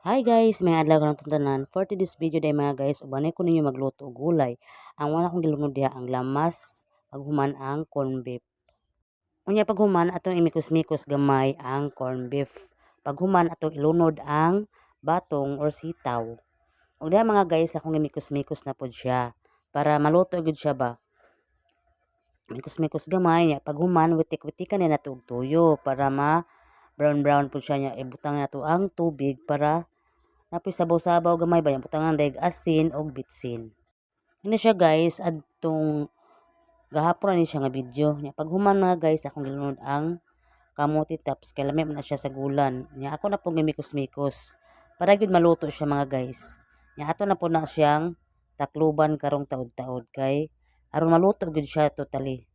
Hi guys, may adlaw ka ng tuntanan. For today's video day mga guys, ubanay ko ninyo magluto og gulay. Ang wala kong gilungod diha ang lamas, paghuman ang corn beef. Unya paghuman atong imikos-mikos gamay ang corn beef. Paghuman atong ilunod ang batong or sitaw. Ug diha mga guys, akong imikos-mikos na pod siya para maluto gud siya ba. Mikos-mikos gamay nya paghuman witik-witikan na nato og tuyo para ma brown brown po siya niya. Ibutang nato ang tubig para napoy sabaw-sabaw gamay ba butangan daig asin og bitsin. Ini siya guys. Adtong gahapon ni siya nga video nya paghuman mga guys akong gilunod ang kamote tops. Kay lami man na siya sa gulan. Nya ako na po gimikos-mikos para gyud maluto siya mga guys. Nya ato na po na siyang takluban karong taod-taod kay aron maluto gyud siya totally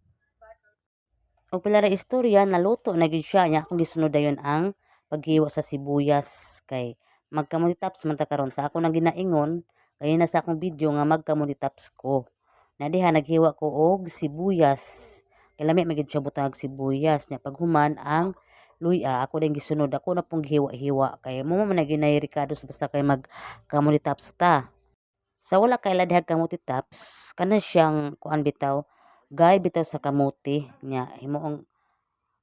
og pila ra istorya naluto na gyud siya nya akong gisunod dayon ang paghiwa sa sibuyas. Kay magkamote tops man ta karon sa ako nang ginaingon kay na sa akong video nga magkamote tops ko. Na diha naghiwa ko og sibuyas. Kay lami man gyud siya butang sibuyas nya paghuman ang luya ako din gisunod. Ako na pong gihiwa-hiwa kay mo man na ginay rikados basta kay mag kamote tops ta. Sa wala kay ladihag kamote tops kana siyang kuan bitaw gay bitaw sa kamote nya himuong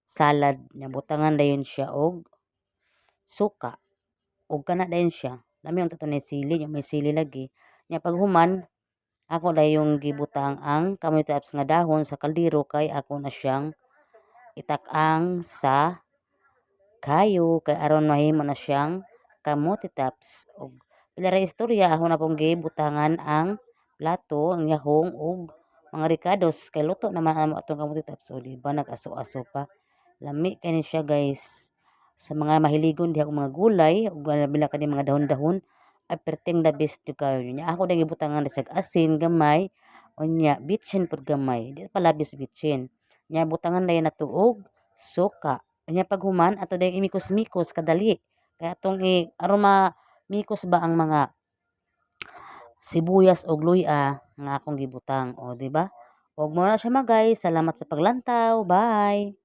salad. Nya butangan dayon siya og suka. Ug kana dayon siya. Lami ang taton sili. Nya may sili lagi. Nya paghuman ako dayong gibutang ang kamote tops nga dahon sa kaldero kay ako na siyang itak-ang sa kayo. Kay aron mahimo na siyang kamote tops og pila ra istorya ako na pong gibutangan ang plato ang yahong ug mga rikados kay luto naman amo atong kamote tops o di ba? Nag-aso-aso pa. Lami kay siya guys. Sa mga mahiligon diha mga gulay ug labi na kani mga dahon-dahon. Ay perting the best jud kayo nya ako dai gibutangan sa asin gamay. Unya bitsin pud gamay. Di pa labis bitsin nya butangan dayon nato og suka nya paghuman ato day imikos-mikos kadali. Kay atong i aron ma mikos ba ang mga sibuyas ug luya nga akong gibutang. O di ba? Ug mo na siya mga guys salamat sa paglantaw. Bye